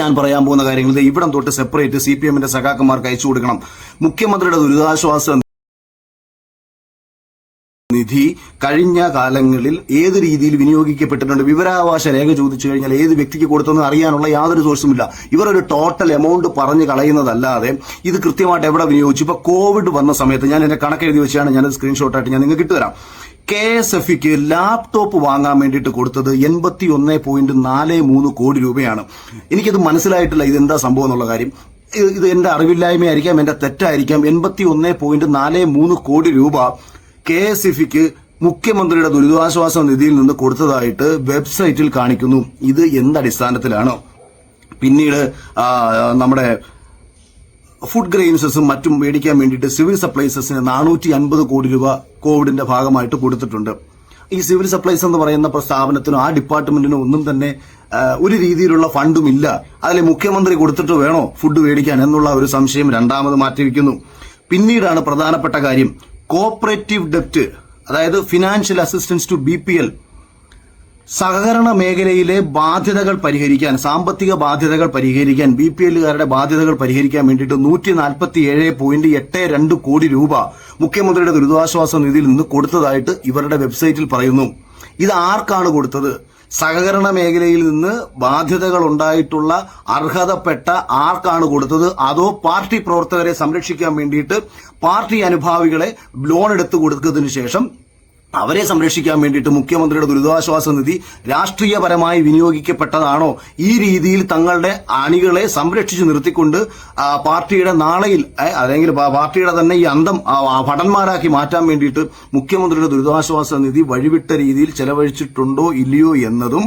ഞാൻ പറയാൻ പോകുന്ന കാര്യങ്ങൾ. ഇവിടം തൊട്ട് സെപ്പറേറ്റ് സി പി എമ്മിന്റെ സഖാക്കന്മാർക്ക് അയച്ചു കൊടുക്കണം. മുഖ്യമന്ത്രിയുടെ ദുരിതാശ്വാസ നിധി കഴിഞ്ഞ കാലങ്ങളിൽ ഏത് രീതിയിൽ വിനിയോഗിക്കപ്പെട്ടിട്ടുണ്ട്? വിവരാവകാശ രേഖ ചോദിച്ചു കഴിഞ്ഞാൽ ഏത് വ്യക്തിക്ക് കൊടുത്തെന്ന് അറിയാനുള്ള യാതൊരു സോഴ്സുമില്ല ഇവർ ഒരു ടോട്ടൽ എമൗണ്ട് പറഞ്ഞു കളയുന്നതല്ലാതെ ഇത് കൃത്യമായിട്ട് എവിടെ വിനിയോഗിച്ചു? ഇപ്പൊ കോവിഡ് വന്ന സമയത്ത് ഞാൻ എന്റെ കണക്ക് എഴുതി വെച്ചാണ് ഞാൻ സ്ക്രീൻഷോട്ടായിട്ട് ഞാൻ നിങ്ങൾക്ക് ഇട്ടുതരാം. കെ എസ് എഫ് ഇക്ക് ലാപ്ടോപ്പ് വാങ്ങാൻ വേണ്ടിയിട്ട് കൊടുത്തത് എൺപത്തി ഒന്ന് പോയിന്റ് നാല് മൂന്ന് കോടി രൂപയാണ്. എനിക്കത് മനസ്സിലായിട്ടില്ല ഇതെന്താ സംഭവം എന്നുള്ള കാര്യം. ഇത് എന്റെ അറിവില്ലായ്മയായിരിക്കാം എന്റെ തെറ്റായിരിക്കാം. എൺപത്തി ഒന്ന് പോയിന്റ് നാല് മൂന്ന് കോടി രൂപ കെ എസ് എഫ് ഇക്ക് മുഖ്യമന്ത്രിയുടെ ദുരിതാശ്വാസ നിധിയിൽ നിന്ന് കൊടുത്തതായിട്ട് വെബ്സൈറ്റിൽ കാണിക്കുന്നു. ഇത് എന്തടിസ്ഥാനത്തിലാണ് പിന്നീട് നമ്മുടെ ഫുഡ് ഗ്രെയിൻസസും മറ്റും മേടിക്കാൻ വേണ്ടിയിട്ട് സിവിൽ സപ്ലൈസസിന് നാനൂറ്റി അൻപത് കോടി രൂപ കോവിഡിന്റെ ഭാഗമായിട്ട് കൊടുത്തിട്ടുണ്ട്. ഈ സിവിൽ സപ്ലൈസ് എന്ന് പറയുന്ന സ്ഥാപനത്തിനും ആ ഡിപ്പാർട്ട്മെന്റിനും ഒന്നും തന്നെ ഒരു രീതിയിലുള്ള ഫണ്ടും ഇല്ല. അതിൽ മുഖ്യമന്ത്രി കൊടുത്തിട്ട് വേണോ ഫുഡ് മേടിക്കാൻ എന്നുള്ള ഒരു സംശയം രണ്ടാമത് മാറ്റിവെക്കുന്നു. പിന്നീടാണ് പ്രധാനപ്പെട്ട കാര്യം കോപ്പറേറ്റീവ് ഡെപ്റ്റ് അതായത് financial assistance to B P L സഹകരണ മേഖലയിലെ ബാധ്യതകൾ പരിഹരിക്കാൻ സാമ്പത്തിക ബാധ്യതകൾ പരിഹരിക്കാൻ ബി പി എല്ലുകാരുടെ ബാധ്യതകൾ പരിഹരിക്കാൻ വേണ്ടിയിട്ട് നൂറ്റി നാൽപ്പത്തി ഏഴ് പോയിന്റ് എട്ട് രണ്ട് കോടി രൂപ മുഖ്യമന്ത്രിയുടെ ദുരിതാശ്വാസ നിധിയിൽ നിന്ന് കൊടുത്തതായിട്ട് ഇവരുടെ വെബ്സൈറ്റിൽ പറയുന്നു. ഇത് ആർക്കാണ് കൊടുത്തത്? സഹകരണ മേഖലയിൽ നിന്ന് ബാധ്യതകൾ ഉണ്ടായിട്ടുള്ള അർഹതപ്പെട്ട ആർക്കാണ് കൊടുത്തത്? അതോ പാർട്ടി പ്രവർത്തകരെ സംരക്ഷിക്കാൻ വേണ്ടിയിട്ട് പാർട്ടി അനുഭാവികളെ ലോൺ എടുത്തു കൊടുത്തതിനു ശേഷം അവരെ സംരക്ഷിക്കാൻ വേണ്ടിയിട്ട് മുഖ്യമന്ത്രിയുടെ ദുരിതാശ്വാസ നിധി രാഷ്ട്രീയപരമായി വിനിയോഗിക്കപ്പെട്ടതാണോ? ഈ രീതിയിൽ തങ്ങളുടെ അണികളെ സംരക്ഷിച്ചു നിർത്തിക്കൊണ്ട് പാർട്ടിയുടെ നാളെയിൽ അല്ലെങ്കിൽ പാർട്ടിയുടെ തന്നെ ഈ അന്തം ഭടന്മാരാക്കി മാറ്റാൻ വേണ്ടിയിട്ട് മുഖ്യമന്ത്രിയുടെ ദുരിതാശ്വാസ നിധി വഴിവിട്ട രീതിയിൽ ചെലവഴിച്ചിട്ടുണ്ടോ ഇല്ലയോ എന്നതും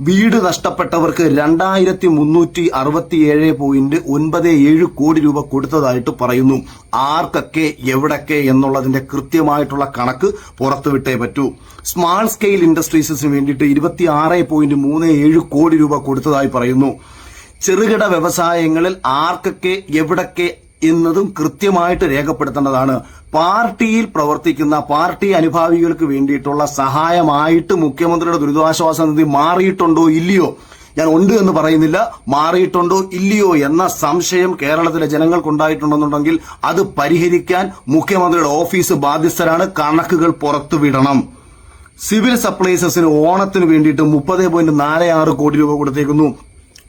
വീട് നഷ്ടപ്പെട്ടവർക്ക് രണ്ടായിരത്തി മുന്നൂറ്റി അറുപത്തിയേഴ് പോയിന്റ് ഒൻപത് ഏഴ് കോടി രൂപ കൊടുത്തതായിട്ട് പറയുന്നു. ആർക്കൊക്കെ എവിടൊക്കെ എന്നുള്ളതിന്റെ കൃത്യമായിട്ടുള്ള കണക്ക് പുറത്തുവിട്ടേ പറ്റൂ. സ്മാൾ സ്കെയിൽ ഇൻഡസ്ട്രീസിന് വേണ്ടിയിട്ട് ഇരുപത്തി ആറ് പോയിന്റ് മൂന്ന് ഏഴ് കോടി രൂപ കൊടുത്തതായി പറയുന്നു. ചെറുകിട വ്യവസായങ്ങളിൽ ആർക്കൊക്കെ എവിടൊക്കെ എന്നതും കൃത്യമായിട്ട് രേഖപ്പെടുത്തേണ്ടതാണ്. പാർട്ടിയിൽ പ്രവർത്തിക്കുന്ന പാർട്ടി അനുഭാവികൾക്ക് വേണ്ടിയിട്ടുള്ള സഹായമായിട്ട് മുഖ്യമന്ത്രിയുടെ ദുരിതാശ്വാസ നിധി മാറിയിട്ടുണ്ടോ ഇല്ലയോ? ഞാൻ ഉണ്ട് എന്ന് പറയുന്നില്ല. മാറിയിട്ടുണ്ടോ ഇല്ലയോ എന്ന സംശയം കേരളത്തിലെ ജനങ്ങൾക്കുണ്ടായിട്ടുണ്ടെന്നുണ്ടെങ്കിൽ അത് പരിഹരിക്കാൻ മുഖ്യമന്ത്രിയുടെ ഓഫീസ് ബാധ്യസ്ഥരാണ്. കണക്കുകൾ പുറത്തുവിടണം. സിവിൽ സപ്ലൈസസിന് ഓണത്തിന് വേണ്ടിയിട്ട് മുപ്പത് പോയിന്റ് നാല് ആറ് കോടി രൂപ കൊടുത്തേക്കുന്നു.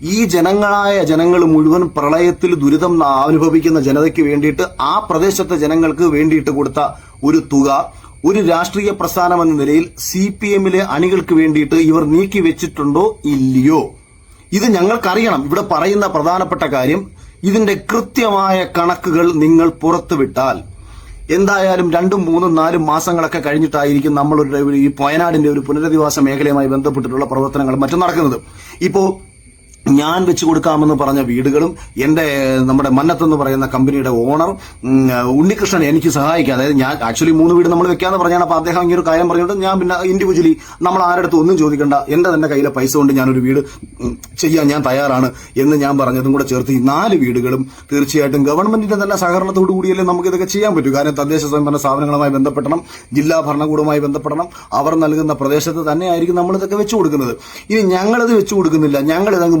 ഈ ജനങ്ങളായ ജനങ്ങൾ മുഴുവൻ പ്രളയത്തിൽ ദുരിതം അനുഭവിക്കുന്ന ജനതയ്ക്ക് വേണ്ടിയിട്ട് ആ പ്രദേശത്തെ ജനങ്ങൾക്ക് വേണ്ടിയിട്ട് കൊടുത്ത ഒരു തുക ഒരു രാഷ്ട്രീയ പ്രസ്ഥാനം എന്ന നിലയിൽ സി പി എമ്മിലെ അണികൾക്ക് വേണ്ടിയിട്ട് ഇവർ നീക്കി വെച്ചിട്ടുണ്ടോ ഇല്ലയോ? ഇത് ഞങ്ങൾക്കറിയണം. ഇവിടെ പറയുന്ന പ്രധാനപ്പെട്ട കാര്യം ഇതിന്റെ കൃത്യമായ കണക്കുകൾ നിങ്ങൾ പുറത്തുവിട്ടാൽ. എന്തായാലും രണ്ടും മൂന്നും നാലും മാസങ്ങളൊക്കെ കഴിഞ്ഞിട്ടായിരിക്കും നമ്മളൊരു ഈ വയനാടിന്റെ ഒരു പുനരധിവാസ മേഖലയുമായി ബന്ധപ്പെട്ടിട്ടുള്ള പ്രവർത്തനങ്ങൾ മറ്റും നടക്കുന്നത്. ഇപ്പോ ഞാൻ വെച്ചു കൊടുക്കാമെന്ന് പറഞ്ഞ വീടുകളും എന്റെ നമ്മുടെ മന്നത്തെന്ന് പറയുന്ന കമ്പനിയുടെ ഓണർ ഉണ്ണികൃഷ്ണൻ എനിക്ക് സഹായിക്കുക അതായത് ഞാൻ ആക്ച്വലി മൂന്ന് വീട് നമ്മൾ വെക്കാന്ന് പറഞ്ഞാണ് അപ്പൊ അദ്ദേഹം ഇങ്ങനെ ഒരു കാര്യം പറഞ്ഞിട്ട് ഞാൻ പിന്നെ ഇൻഡിവിജ്വലി നമ്മൾ ആരുടെ ഒന്നും ചോദിക്കണ്ട. എന്റെ തന്നെ കയ്യിലെ പൈസ കൊണ്ട് ഞാനൊരു വീട് ചെയ്യാൻ ഞാൻ തയ്യാറാണ് എന്ന് ഞാൻ പറഞ്ഞതും കൂടെ ചേർത്ത് ഈ നാല് വീടുകളും തീർച്ചയായിട്ടും ഗവൺമെന്റിന്റെ തന്നെ സഹകരണത്തോടു കൂടിയല്ലേ നമുക്ക് ഇതൊക്കെ ചെയ്യാൻ പറ്റൂ. കാരണം തദ്ദേശ സ്വയംഭരണ സ്ഥാപനങ്ങളുമായി ബന്ധപ്പെടണം ജില്ലാ ഭരണകൂടവുമായി ബന്ധപ്പെടണം അവർ നൽകുന്ന പ്രദേശത്ത് തന്നെയായിരിക്കും നമ്മൾ ഇതൊക്കെ വെച്ചു കൊടുക്കുന്നത്. ഇനി ഞങ്ങളത് വെച്ചു കൊടുക്കുന്നില്ല. ഞങ്ങൾ ഇതങ്ങ്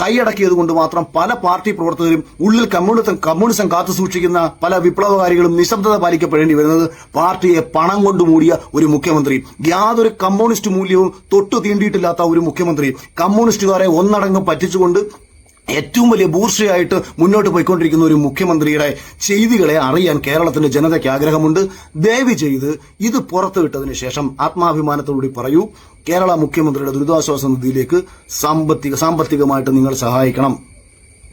കൈയടക്കിയത് കൊണ്ട് മാത്രം പല പാർട്ടി പ്രവർത്തകരും ഉള്ളിൽ കമ്മ്യൂണിസം കമ്മ്യൂണിസം കാത്തു സൂക്ഷിക്കുന്ന പല വിപ്ലവകാരികളും നിശബ്ദത പാലിക്കപ്പെടേണ്ടി വരുന്നത് പാർട്ടിയെ പണം കൊണ്ട് മൂടിയ ഒരു മുഖ്യമന്ത്രി. യാതൊരു കമ്മ്യൂണിസ്റ്റ് മൂല്യവും തൊട്ടു തീണ്ടിയിട്ടില്ലാത്ത ഒരു മുഖ്യമന്ത്രി. കമ്മ്യൂണിസ്റ്റുകാരെ ഒന്നടങ്കം പറ്റിച്ചുകൊണ്ട് ഏറ്റവും വലിയ ബൂർഷയായിട്ട് മുന്നോട്ട് പോയിക്കൊണ്ടിരിക്കുന്ന ഒരു മുഖ്യമന്ത്രിയുടെ ചെയ്തികളെ അറിയാൻ കേരളത്തിന്റെ ജനതയ്ക്ക് ആഗ്രഹമുണ്ട്. ദയവ് ചെയ്ത് ഇത് പുറത്തുവിട്ടതിന് ശേഷം ആത്മാഭിമാനത്തോടുകൂടി പറയൂ കേരള മുഖ്യമന്ത്രിയുടെ ദുരിതാശ്വാസ നിധിയിലേക്ക് സാമ്പത്തിക സാമ്പത്തികമായിട്ട് നിങ്ങൾ സഹായിക്കണം.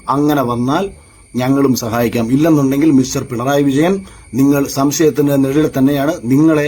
അങ്ങനെ വന്നാൽ ഞങ്ങളും സഹായിക്കാം. ഇല്ലെന്നുണ്ടെങ്കിൽ മിസ്റ്റർ പിണറായി വിജയൻ നിങ്ങൾ സംശയത്തിന്റെ നിഴലിൽ തന്നെയാണ് നിങ്ങളെ